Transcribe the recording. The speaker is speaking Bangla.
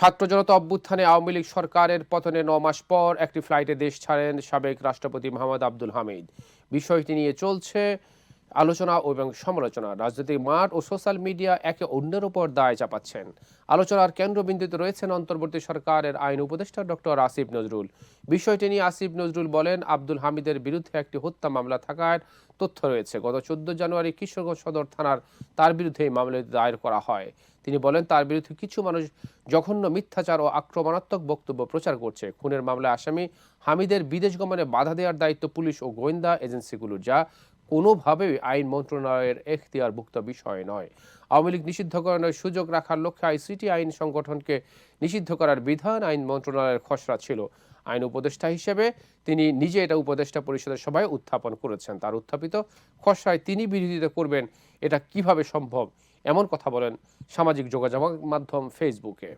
ছাত্র জনতা অভ্যুত্থানে আওয়ামী লীগ সরকারের পতনে ন মাস পর একটি ফ্লাইটে দেশ ছাড়েন সাবেক রাষ্ট্রপতি মোহাম্মদ আব্দুল হামিদ। বিষয়টি নিয়ে চলছে আলোচনা এবং সমালোচনা। রাজনৈতিক মাঠ ও সোশ্যাল মিডিয়া একে অন্যের উপর দায় চাপাচ্ছেন। আলোচনার কেন্দ্রবিন্দুতে রয়েছেন অন্তর্বর্তী সরকারের আইন উপদেষ্টা ডক্টর আসিফ নজরুল। বিষয়টি নিয়ে আসিফ নজরুল বলেন, আব্দুল হামিদের বিরুদ্ধে একটি হত্যা মামলা থাকার তথ্য রয়েছে। গত চোদ্দ জানুয়ারি কিশোরগঞ্জ সদর থানার তার বিরুদ্ধে এই মামলাটি দায়ের করা হয়। তিনি বলেন, তার বিরুদ্ধে কিছু মানুষ জঘন্য মিথ্যাচার ও আক্রমণাত্মক বক্তব্য প্রচার করছে। খুনের মামলায় আসামি হামিদের বিদেশ গমনে বাধা দেওয়ার দায়িত্ব পুলিশ ও গোয়েন্দা এজেন্সিগুলোর। যা কোনোভাবেই আইন মন্ত্রণালয়ের এখতিয়ারভুক্ত বিষয় নয়। আওয়ামী লীগ নিষিদ্ধকরণের সুযোগ রাখার লক্ষ্যে আইসিটি আইন সংগঠনকে নিষিদ্ধ করার বিধান আইন মন্ত্রণালয়ের খসড়া ছিল। আইন উপদেষ্টা হিসেবে তিনি নিজে এটা উপদেষ্টা পরিষদের সভায় উত্থাপন করেছেন। তার উত্থাপিত খসড়ায় তিনি বিরোধিতা করবেন, এটা কীভাবে সম্ভব? এমন কথা বলেন সামাজিক যোগাযোগ মাধ্যম ফেসবুকে।